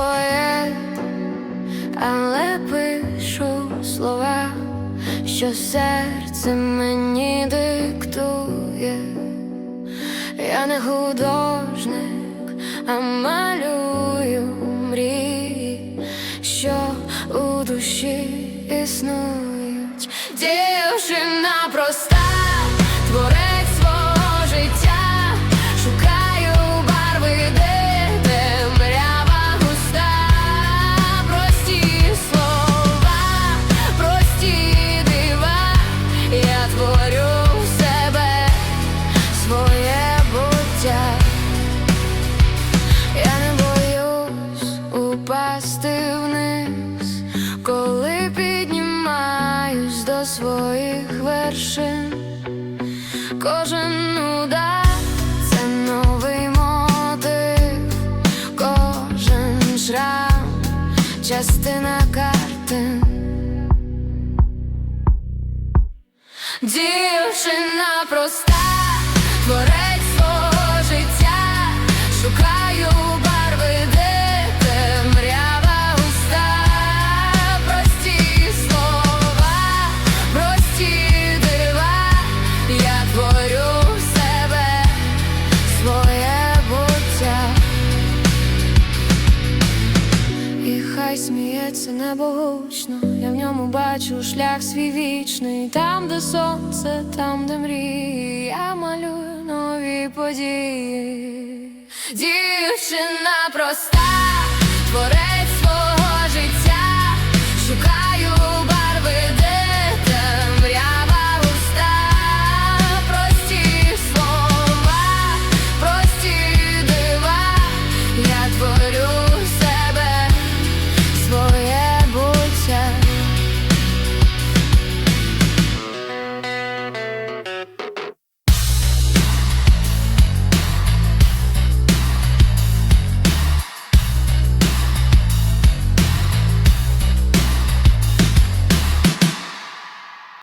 поет, але пишу слова, що серце мені диктує, я не художник, а малюю мрії, що у душі існують дівчина проста. До своїх вершин. Кожен удар це новий мотив, кожен шрам частина картин. Дівчина проста, творець І хай сміється небо гучно, я в ньому бачу шлях свій вічний, там, де сонце, там, де мрії, я малюю нові події. Дівчина проста, творець